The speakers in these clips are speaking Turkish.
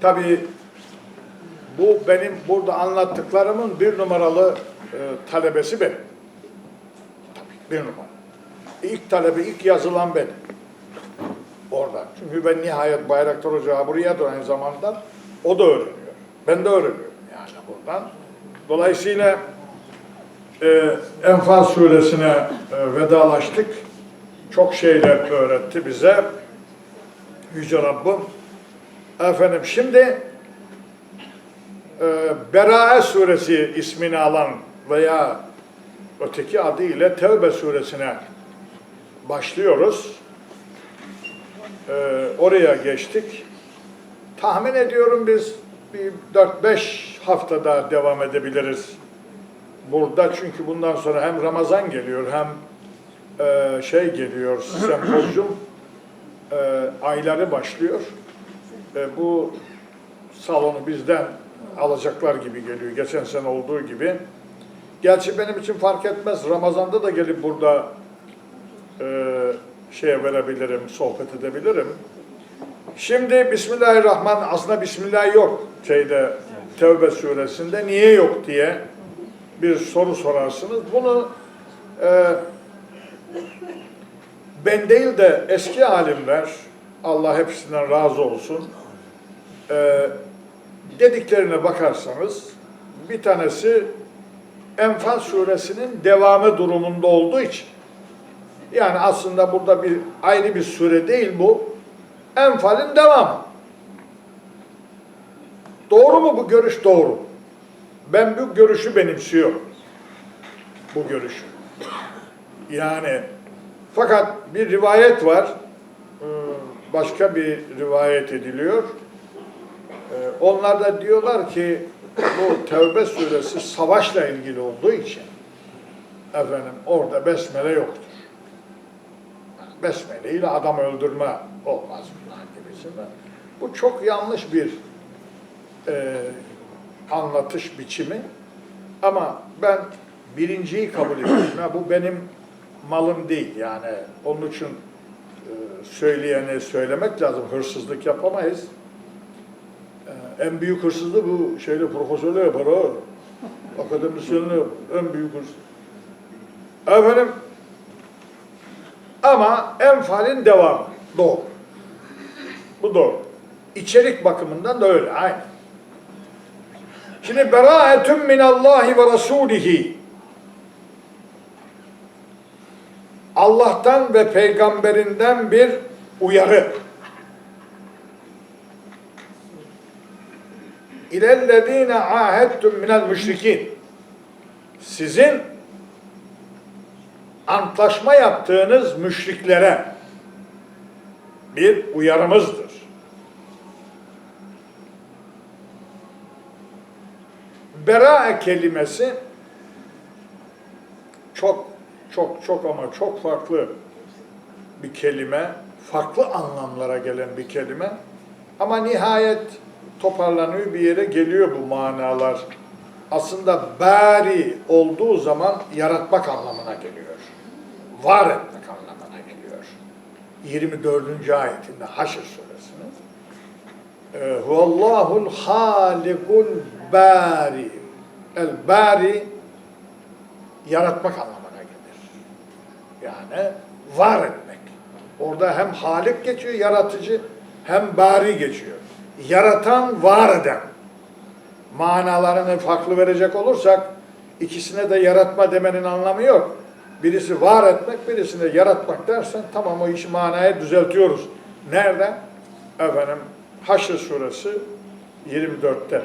Tabii bu benim burada anlattıklarımın bir numaralı e, talebesi benim. Tabii bir numara. İlk talebe, ilk yazılan benim. Orada. Çünkü ben nihayet Bayraktar Ocağı buraya da aynı zamanda o da öğreniyor. Ben de öğreniyorum yani buradan. Dolayısıyla e, Enfal suresine e, vedalaştık. Çok şeyler öğretti bize. Yüce Rabbim. Efendim şimdi e, Berae suresi ismini alan veya öteki adıyla Tevbe suresine başlıyoruz. E, oraya geçtik. Tahmin ediyorum biz bir 4-5 haftada devam edebiliriz burada çünkü bundan sonra hem Ramazan geliyor hem e, şey geliyor sempozyum e, ayları başlıyor. E, bu salonu bizden alacaklar gibi geliyor. Geçen sene olduğu gibi. Gerçi benim için fark etmez. Ramazan'da da gelip burada e, şeye verebilirim, sohbet edebilirim. Şimdi Bismillahirrahmanirrahim. Aslında Bismillah yok şeyde Tevbe suresinde. Niye yok diye bir soru sorarsınız. Bunu e, ben değil de eski alimler, Allah hepsinden razı olsun, e, dediklerine bakarsanız bir tanesi Enfal suresinin devamı durumunda olduğu için yani aslında burada bir ayrı bir sure değil bu. Enfal'in devamı. Doğru mu bu görüş? Doğru. Ben bu görüşü benimsiyorum. Bu görüşü. Yani fakat bir rivayet var. Ee, Başka bir rivayet ediliyor. Ee, Onlar da diyorlar ki bu Tevbe suresi savaşla ilgili olduğu için efendim orada besmele yoktur. Besmele ile adam öldürme olmaz bunlar gibisinden. Bu çok yanlış bir e, anlatış biçimi. Ama ben birinciyi kabul ediyorum. Ya bu benim malım değil yani. Onun için e, söyleyene söylemek lazım. Hırsızlık yapamayız. En büyük hırsızlığı bu şeyle profesörle yapar o. Akademisyenle yapar. En büyük hırsız. Efendim ama enfalin devamı. Doğru. Bu doğru. İçerik bakımından da öyle. Aynen. Şimdi beraetun minallahi ve rasulihi. Allah'tan ve peygamberinden bir uyarı. İlellezine ahettum minel müşrikin. Sizin antlaşma yaptığınız müşriklere bir uyarımızdır. Berae kelimesi çok çok çok ama çok farklı bir kelime, farklı anlamlara gelen bir kelime. Ama nihayet toparlanıyor bir yere geliyor bu manalar. Aslında bari olduğu zaman yaratmak anlamına geliyor. Var etmek anlamına geliyor. 24. ayetinde Haşr suresinin e, Huvallahul halikul bari. El bari yaratmak anlamına gelir. Yani var etmek. Orada hem halik geçiyor, yaratıcı, hem bari geçiyor. Yaratan, var eden. Manalarını farklı verecek olursak, ikisine de yaratma demenin anlamı yok. Birisi var etmek, birisine yaratmak dersen tamam o işi manaya düzeltiyoruz. Nerede? Efendim Haşr suresi 24'te.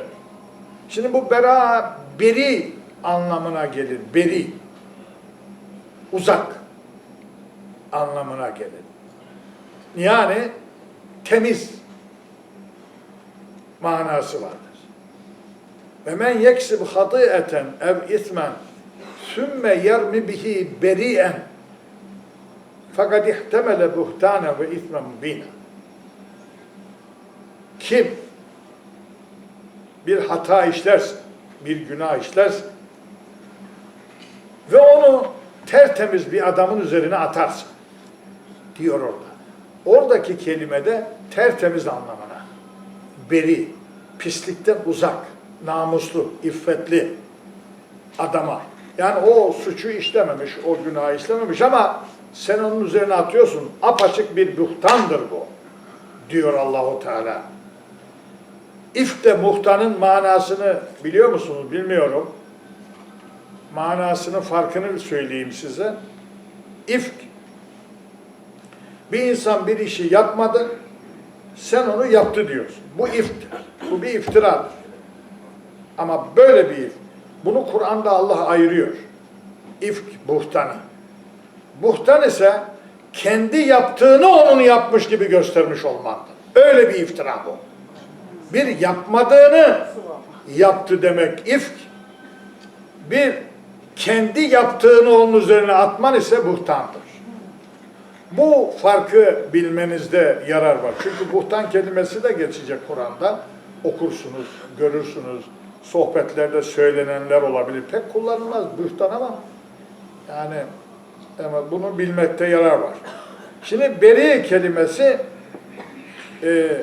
Şimdi bu bera beri anlamına gelir. Beri. Uzak anlamına gelir. Yani temiz manası vardır. Ve men yeksib hati'eten ev ismen sümme yermi bihi beri'en fakat ihtemele buhtane ve ismen mubina. Kim bir hata işlerse, bir günah işlerse ve onu tertemiz bir adamın üzerine atarsa diyor orada. Oradaki kelimede tertemiz anlamına, beri, pislikten uzak, namuslu, iffetli adama. Yani o suçu işlememiş, o günahı işlememiş ama sen onun üzerine atıyorsun. Apaçık bir buhtandır bu. Diyor Allahu Teala. İfk de muhtanın manasını biliyor musunuz? Bilmiyorum. Manasının farkını söyleyeyim size. İfk bir insan bir işi yapmadı, sen onu yaptı diyorsun. Bu iftir. Bu bir iftiradır. Ama böyle bir. Bunu Kur'an'da Allah ayırıyor. İfk buhtanı. Buhtan ise kendi yaptığını onun yapmış gibi göstermiş olmandır. Öyle bir iftira bu. Bir yapmadığını yaptı demek ifk. Bir kendi yaptığını onun üzerine atman ise buhtandır. Bu farkı bilmenizde yarar var. Çünkü buhtan kelimesi de geçecek Kur'an'da. Okursunuz, görürsünüz. Sohbetlerde söylenenler olabilir. Pek kullanılmaz buhtan ama yani ama bunu bilmekte yarar var. Şimdi beri kelimesi e,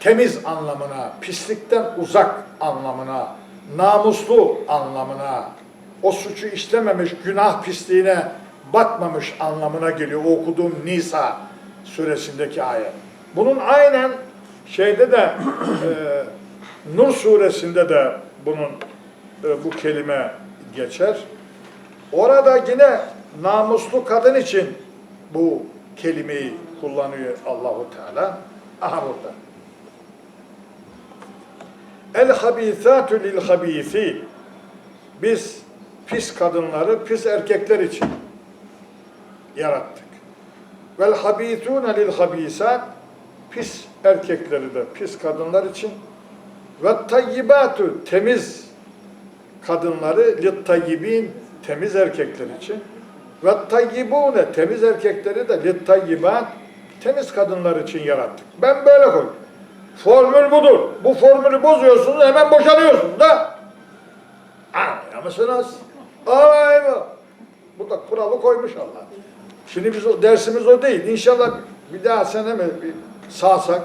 temiz anlamına, pislikten uzak anlamına, namuslu anlamına, o suçu işlememiş, günah pisliğine batmamış anlamına geliyor. Okuduğum Nisa suresindeki ayet. Bunun aynen şeyde de e, Nur suresinde de bunun e, bu kelime geçer. Orada yine namuslu kadın için bu kelimeyi kullanıyor Allahu Teala. Aha burada. El habisatu lil habisi. Biz pis kadınları pis erkekler için yarattık. Vel habisune lil habisat. Pis erkekleri de pis kadınlar için. Ve tayyibatu temiz kadınları lit tayyibin temiz erkekler için. Ve tayyibune temiz erkekleri de lit tayyibat temiz kadınlar için yarattık. Ben böyle koydum. Formül budur. Bu formülü bozuyorsunuz hemen boşanıyorsunuz da. Anlıyor musunuz? Ay bu. Bu da kuralı koymuş Allah. Şimdi biz o dersimiz o değil. İnşallah bir daha sene mi bir sağsak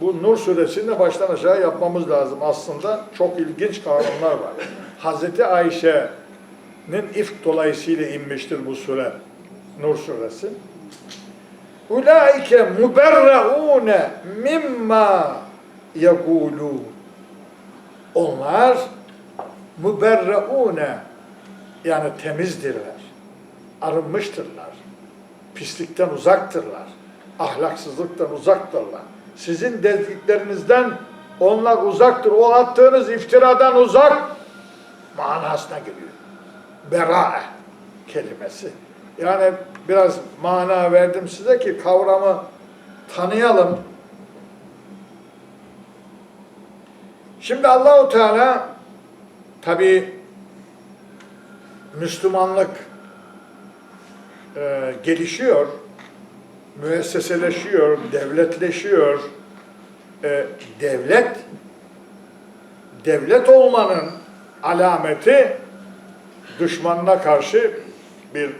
bu Nur suresini baştan aşağı yapmamız lazım. Aslında çok ilginç kanunlar var. Hazreti Ayşe'nin ifk dolayısıyla inmiştir bu sure. Nur suresi. Ulaike muberraune mimma yekulun. Onlar muberraune yani temizdirler. Arınmıştırlar. Pislikten uzaktırlar. Ahlaksızlıktan uzaktırlar. Sizin dediklerinizden onlar uzaktır. O attığınız iftiradan uzak manasına geliyor. Berae kelimesi. Yani biraz mana verdim size ki kavramı tanıyalım. Şimdi Allahu Teala tabi Müslümanlık e, gelişiyor, müesseseleşiyor, devletleşiyor. E, devlet devlet olmanın alameti düşmanına karşı bir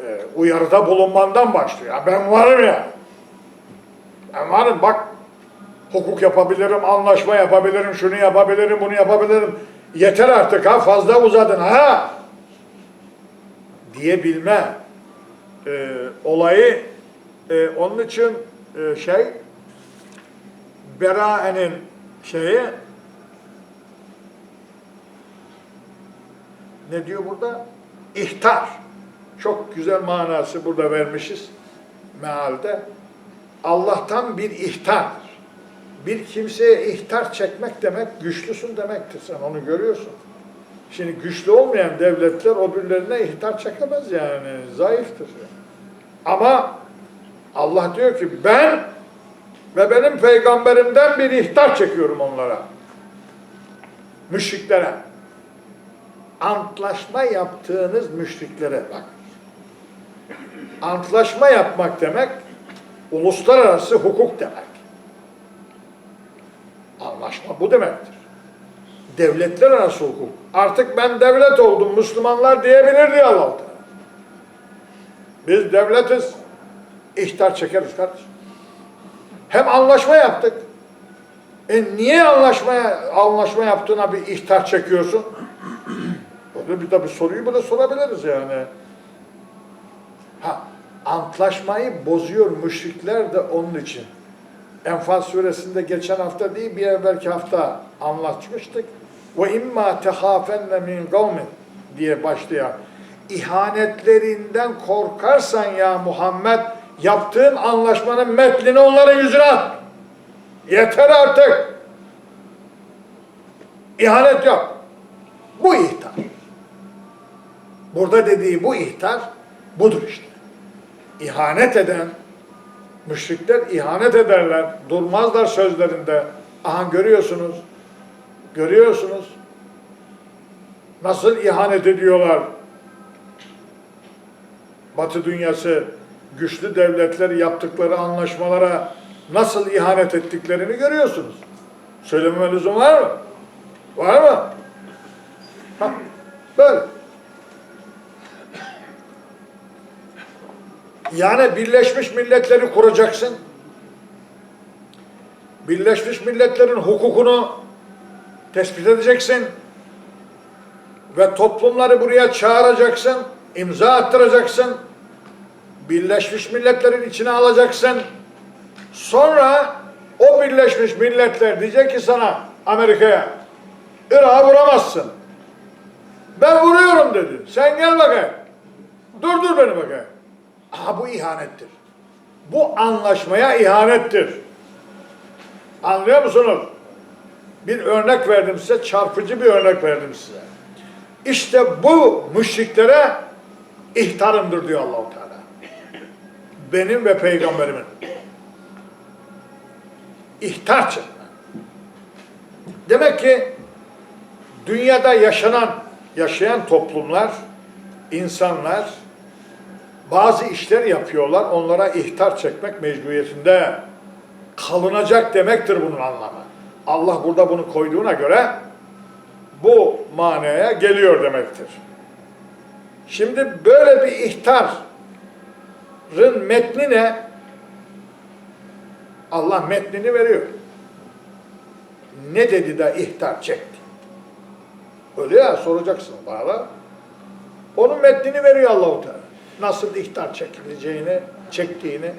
e, uyarıda bulunmandan başlıyor. Ya ben varım ya. Ben varım bak hukuk yapabilirim, anlaşma yapabilirim, şunu yapabilirim, bunu yapabilirim. Yeter artık ha fazla uzadın ha diyebilme e, olayı e, onun için e, şey Berae'nin şeyi ne diyor burada? İhtar. Çok güzel manası burada vermişiz mealde. Allah'tan bir ihtardır. Bir kimseye ihtar çekmek demek güçlüsün demektir. Sen onu görüyorsun. Şimdi güçlü olmayan devletler öbürlerine ihtar çekemez yani. Zayıftır. Ama Allah diyor ki ben ve benim peygamberimden bir ihtar çekiyorum onlara. Müşriklere. Antlaşma yaptığınız müşriklere bak. Antlaşma yapmak demek uluslararası hukuk demek. Anlaşma bu demektir. Devletler arası hukuk. Artık ben devlet oldum Müslümanlar diyebilir diyor allah. Biz devletiz. İhtar çekeriz kardeşim. Hem anlaşma yaptık. E niye anlaşmaya anlaşma yaptığına bir ihtar çekiyorsun? Böyle bir tabii soruyu böyle sorabiliriz yani. Ha, antlaşmayı bozuyor müşrikler de onun için. Enfal suresinde geçen hafta değil bir evvelki hafta anlatmıştık. Ve imma tehafenne min kavmin diye başlayan ihanetlerinden korkarsan ya Muhammed yaptığın anlaşmanın metnini onların yüzüne at. Yeter artık. İhanet yok. Bu ihtar. Burada dediği bu ihtar budur işte. İhanet eden, müşrikler ihanet ederler, durmazlar sözlerinde. Aha görüyorsunuz, görüyorsunuz. Nasıl ihanet ediyorlar. Batı dünyası güçlü devletler yaptıkları anlaşmalara nasıl ihanet ettiklerini görüyorsunuz. Söylememe lüzum var mı? Var mı? Ha, böyle. Yani Birleşmiş Milletleri kuracaksın. Birleşmiş Milletler'in hukukunu tespit edeceksin. Ve toplumları buraya çağıracaksın. imza attıracaksın. Birleşmiş Milletler'in içine alacaksın. Sonra o Birleşmiş Milletler diyecek ki sana Amerika'ya Irak'a vuramazsın. Ben vuruyorum dedi. Sen gel bakayım. Durdur beni bakayım. Aha bu ihanettir. Bu anlaşmaya ihanettir. Anlıyor musunuz? Bir örnek verdim size, çarpıcı bir örnek verdim size. İşte bu müşriklere ihtarımdır diyor Allahu Teala. Benim ve peygamberimin. İhtar çekme. Demek ki dünyada yaşanan, yaşayan toplumlar, insanlar bazı işler yapıyorlar, onlara ihtar çekmek mecburiyetinde kalınacak demektir bunun anlamı. Allah burada bunu koyduğuna göre bu manaya geliyor demektir. Şimdi böyle bir ihtarın metni ne? Allah metnini veriyor. Ne dedi de ihtar çekti? Öyle ya soracaksın bana. Onun metnini veriyor Allahu Teala. Nasıl ihtar çekileceğini, çektiğini.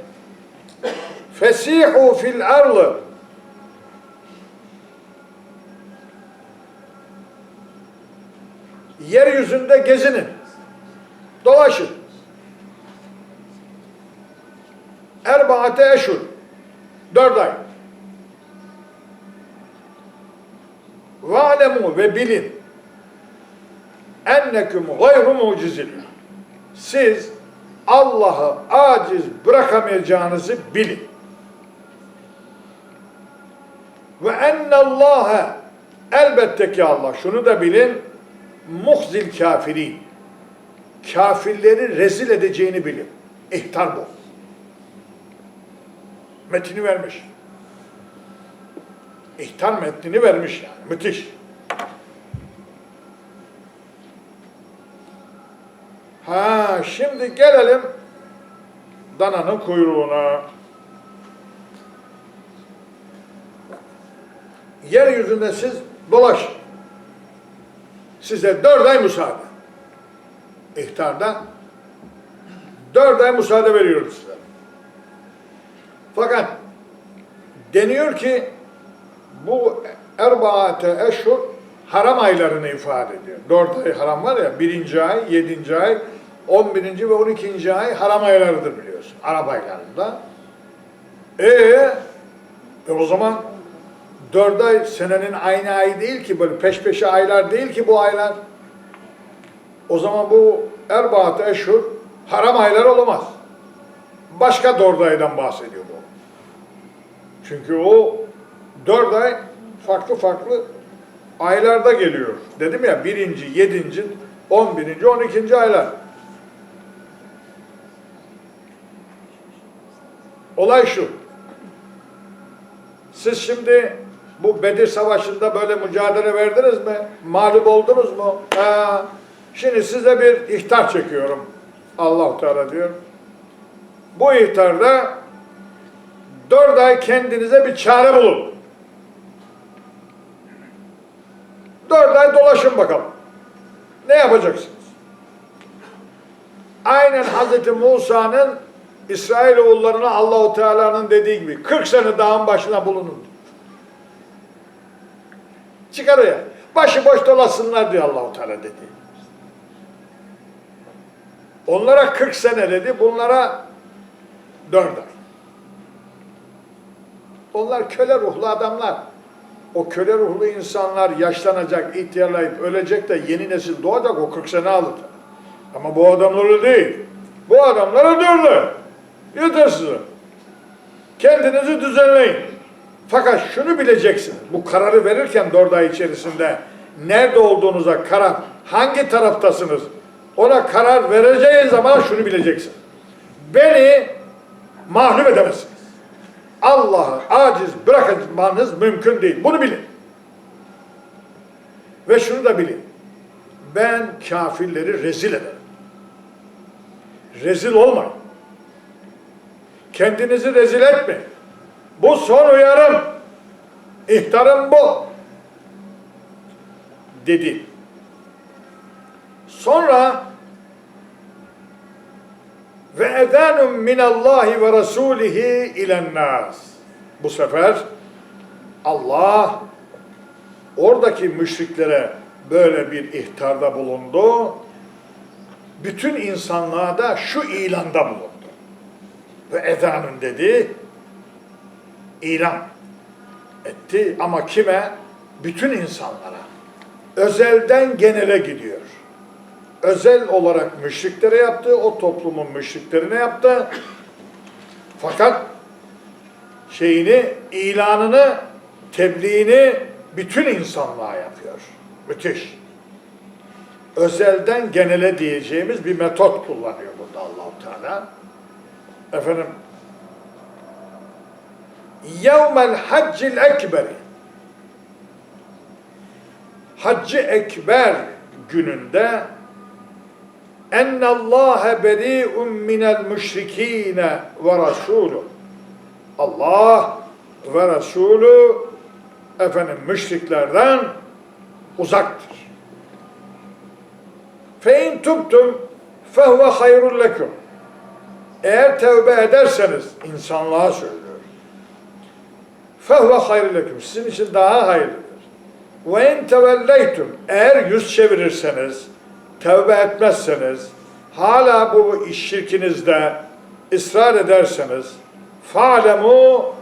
Fesihu fil arlı. Yeryüzünde gezinin. Dolaşın. Erbaate eşhur. Dört ay. Ve'lemu ve bilin enneküm gayru mucizillah. Siz Allah'ı aciz bırakamayacağınızı bilin. Ve ennallâhe elbette ki Allah şunu da bilin muhzil kafirin. Kafirleri rezil edeceğini bilin. İhtar bu. Metini vermiş. İhtar metnini vermiş yani. Müthiş. Ha şimdi gelelim dananın kuyruğuna. Yeryüzünde siz dolaş. Size dört ay müsaade. İhtarda dört ay müsaade veriyorum size. Fakat deniyor ki bu erbaate eşhur haram aylarını ifade ediyor. Dört ay haram var ya, birinci ay, yedinci ay, on birinci ve on ikinci ay haram aylarıdır biliyorsun. Arap aylarında. Ee, e o zaman dört ay senenin aynı ay değil ki, böyle peş peşe aylar değil ki bu aylar. O zaman bu erbaat eşhur haram aylar olamaz. Başka dört aydan bahsediyor bu. Çünkü o dört ay farklı farklı aylarda geliyor. Dedim ya birinci, yedinci, on birinci, on ikinci aylar. Olay şu. Siz şimdi bu Bedir Savaşı'nda böyle mücadele verdiniz mi? Mağlup oldunuz mu? Ha. Şimdi size bir ihtar çekiyorum. allah Teala diyor. Bu ihtarda dört ay kendinize bir çare bulun. Dört ay dolaşın bakalım. Ne yapacaksınız? Aynen Hazreti Musa'nın İsrailoğullarına Allahu Teala'nın dediği gibi 40 sene dağın başına bulunun. Çıkar ya. Başıboş dolasınlar diyor Allahu Teala dedi. Onlara 40 sene dedi, bunlara 4 ay. Onlar köle ruhlu adamlar. O köle ruhlu insanlar yaşlanacak, ihtiyarlayıp ölecek de yeni nesil doğacak o 40 sene alır. Ama bu adamlar öyle değil. Bu adamlar öldürürler. Yeter size. Kendinizi düzenleyin. Fakat şunu bileceksiniz. Bu kararı verirken dört ay içerisinde nerede olduğunuza karar, hangi taraftasınız ona karar vereceği zaman şunu bileceksiniz. Beni mahlup edemezsiniz. Allah'ı aciz bırakmanız mümkün değil. Bunu bilin. Ve şunu da bilin. Ben kafirleri rezil ederim. Rezil olmayın. Kendinizi rezil etmeyin. Bu son uyarım. İhtarım bu. Dedi. Sonra ve edanun minallahi ve rasulihi ilen nas. Bu sefer Allah oradaki müşriklere böyle bir ihtarda bulundu. Bütün insanlığa da şu ilanda bulundu. Ve edanun dedi, ilan etti ama kime? Bütün insanlara. Özelden genele gidiyor. Özel olarak müşriklere yaptı, o toplumun müşriklerine yaptı. Fakat şeyini, ilanını, tebliğini bütün insanlığa yapıyor. Müthiş. Özelden genele diyeceğimiz bir metot kullanıyor burada Allahu Teala. Efendim yevmel haccil ekberi Haccı Ekber gününde ennallâhe beri'un minel müşrikîne ve rasûlü Allah ve Resulü efendim müşriklerden uzaktır. Fe in tubtum fehuve hayrun lekum. Eğer tevbe ederseniz insanlığa söylüyor. Fehuve hayrun lekum. Sizin için daha hayırlıdır. Ve in tevelleytum. Eğer yüz çevirirseniz, tevbe etmezseniz, hala bu iş şirkinizde ısrar ederseniz, fa'lemu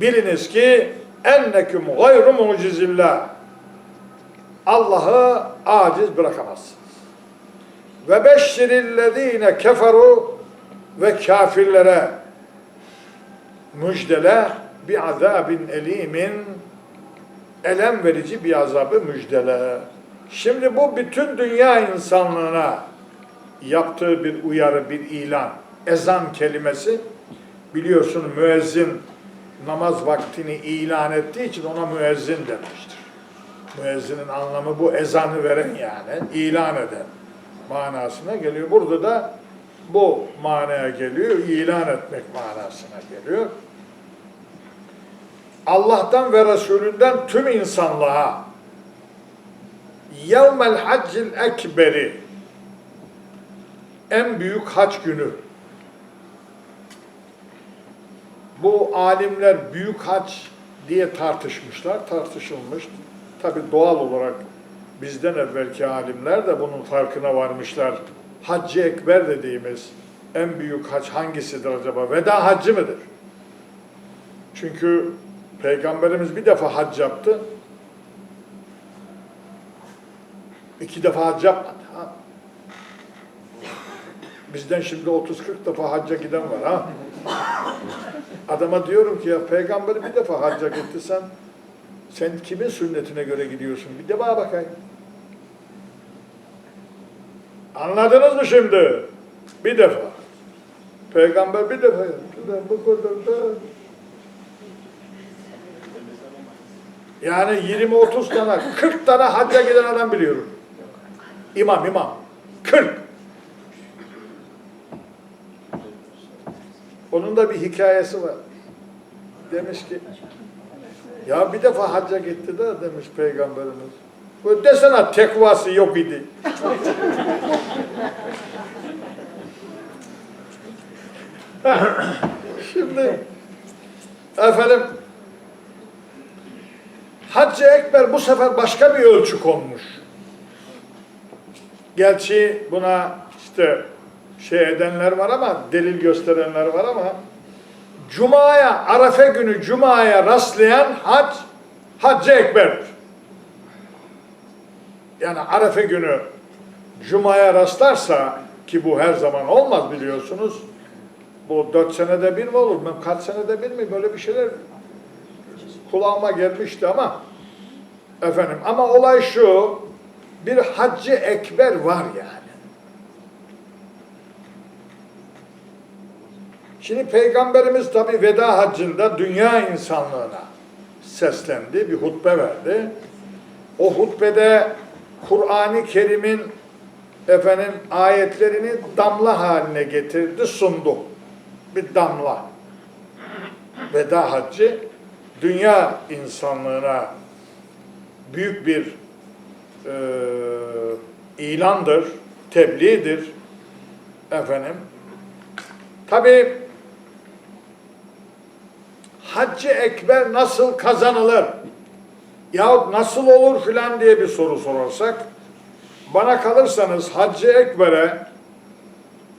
biliniz ki enneküm gayru mucizillah. Allah'ı aciz bırakamazsınız. Ve beşşirillezine keferu ve kafirlere müjdele bir azabin elimin elem verici bir azabı müjdele. Şimdi bu bütün dünya insanlığına yaptığı bir uyarı, bir ilan. Ezan kelimesi biliyorsun müezzin namaz vaktini ilan ettiği için ona müezzin demiştir. Müezzinin anlamı bu ezanı veren yani, ilan eden manasına geliyor. Burada da bu manaya geliyor, ilan etmek manasına geliyor. Allah'tan ve Resulünden tüm insanlığa yevmel haccil ekberi en büyük hac günü bu alimler büyük hac diye tartışmışlar, tartışılmış. Tabi doğal olarak bizden evvelki alimler de bunun farkına varmışlar. Haccı Ekber dediğimiz en büyük hac hangisidir acaba? Veda haccı mıdır? Çünkü Peygamberimiz bir defa hac yaptı. İki defa hac yapmadı. Ha? Bizden şimdi 30-40 defa hacca giden var ha. Adama diyorum ki ya peygamberi bir defa hacca gitti sen sen kimin sünnetine göre gidiyorsun? Bir de bana bakayım. Anladınız mı şimdi? Bir defa. Peygamber bir defa yaptı bu kadar da Yani 20-30 tane, 40 tane hacca giden adam biliyorum. İmam, imam. 40. Onun da bir hikayesi var. Demiş ki, ya bir defa hacca gitti de demiş Peygamberimiz. Bu desene tekvası yok idi. Şimdi efendim Haccı Ekber bu sefer başka bir ölçü konmuş. Gerçi buna işte şey edenler var ama delil gösterenler var ama Cuma'ya, Arafe günü Cuma'ya rastlayan hac, Haccı Ekber'dir. Yani Arafe günü Cuma'ya rastlarsa ki bu her zaman olmaz biliyorsunuz. Bu dört senede bir mi olur? Ben kaç senede bir mi? Böyle bir şeyler kulağıma gelmişti ama efendim ama olay şu bir Haccı Ekber var yani. Şimdi Peygamberimiz tabi veda haccında dünya insanlığına seslendi, bir hutbe verdi. O hutbede Kur'an-ı Kerim'in efendim ayetlerini damla haline getirdi, sundu. Bir damla. Veda haccı dünya insanlığına büyük bir e, ilandır, tebliğdir. Efendim. Tabi Haccı Ekber nasıl kazanılır? Yahut nasıl olur filan diye bir soru sorarsak bana kalırsanız Haccı Ekber'e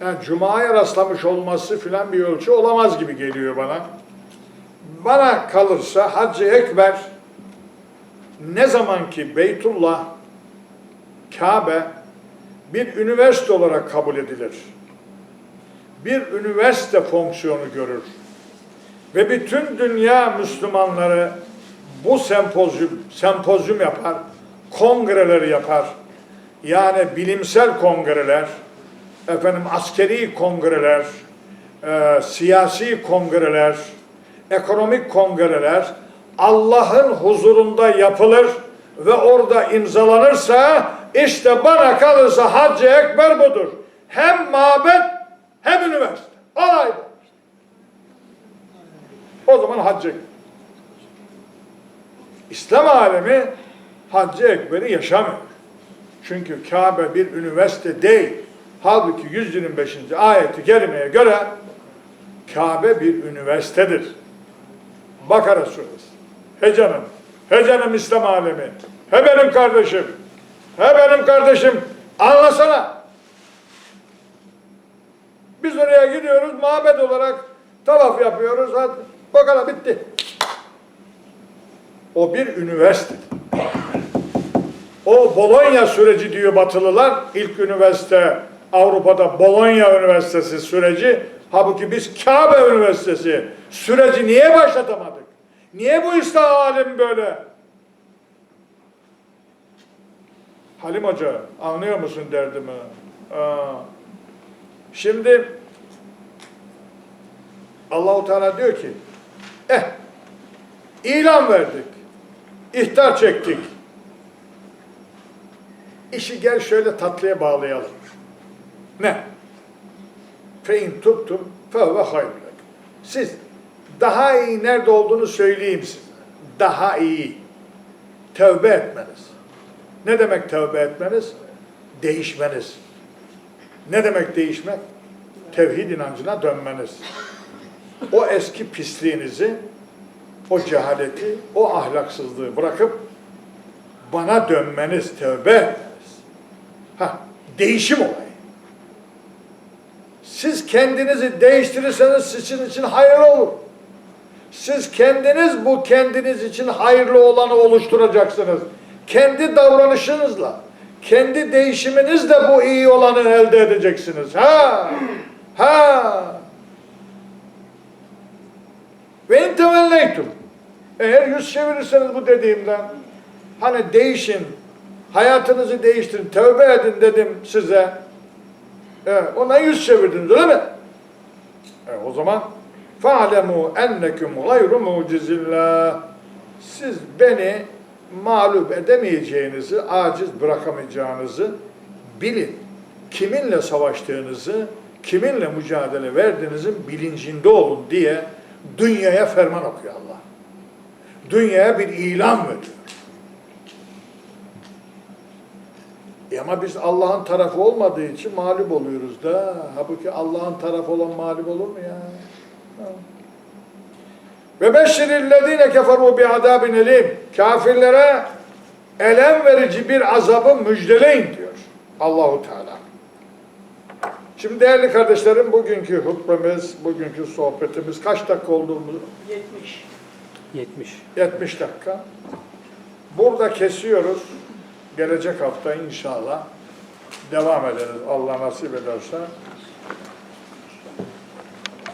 yani Cuma'ya rastlamış olması filan bir ölçü olamaz gibi geliyor bana. Bana kalırsa Haccı Ekber ne zaman ki Beytullah, Kabe bir üniversite olarak kabul edilir. Bir üniversite fonksiyonu görür. Ve bütün dünya Müslümanları bu sempozyum, sempozyum yapar, kongreleri yapar. Yani bilimsel kongreler, efendim askeri kongreler, e, siyasi kongreler, ekonomik kongreler Allah'ın huzurunda yapılır ve orada imzalanırsa işte bana kalırsa Haccı Ekber budur. Hem mabet hem üniversite. Olay. O zaman Ekber. İslam alemi Haccı Ekber'i yaşamıyor. Çünkü Kabe bir üniversite değil. Halbuki 125. ayeti kerimeye göre Kabe bir üniversitedir. Bakara suresi. He canım, he canım İslam alemi, he benim kardeşim, he benim kardeşim, anlasana. Biz oraya gidiyoruz, mabed olarak tavaf yapıyoruz, hadi kadar bitti. O bir üniversite. O Bologna süreci diyor Batılılar. İlk üniversite Avrupa'da Bologna Üniversitesi süreci. Halbuki biz Kabe Üniversitesi süreci niye başlatamadık? Niye bu İslam alim böyle? Halim Hoca anlıyor musun derdimi? Şimdi Allahu Teala diyor ki eh ilan verdik. ihtar çektik. İşi gel şöyle tatlıya bağlayalım. Ne? Fein tuttum fevve hayrun. Siz daha iyi nerede olduğunu söyleyeyim size. Daha iyi. Tövbe etmeniz. Ne demek tövbe etmeniz? Değişmeniz. Ne demek değişmek? Tevhid inancına dönmeniz. O eski pisliğinizi, o cehaleti, o ahlaksızlığı bırakıp bana dönmeniz, tövbe etmeniz. Ha, değişim olayı. Siz kendinizi değiştirirseniz sizin için hayırlı olur. Siz kendiniz bu kendiniz için hayırlı olanı oluşturacaksınız. Kendi davranışınızla, kendi değişiminizle bu iyi olanı elde edeceksiniz. Ha! Ha! Ve in. Eğer yüz çevirirseniz bu dediğimden, hani değişin, hayatınızı değiştirin, tövbe edin dedim size. Evet, ona yüz çevirdiniz öyle mi? E, o zaman فَعْلَمُوا اَنَّكُمْ غَيْرُ مُعْجِزِ Siz beni mağlup edemeyeceğinizi, aciz bırakamayacağınızı bilin. Kiminle savaştığınızı, kiminle mücadele verdiğinizin bilincinde olun diye dünyaya ferman okuyor Allah. Dünyaya bir ilan veriyor. ama biz Allah'ın tarafı olmadığı için mağlup oluyoruz da. Halbuki Allah'ın tarafı olan mağlup olur mu ya? Ve beşşirillezine keferu bi azabin elim. Kafirlere elem verici bir azabı müjdeleyin diyor Allahu Teala. Şimdi değerli kardeşlerim bugünkü hutbemiz, bugünkü sohbetimiz kaç dakika olduğumuzu 70. 70. 70 dakika. Burada kesiyoruz. Gelecek hafta inşallah devam ederiz Allah nasip ederse.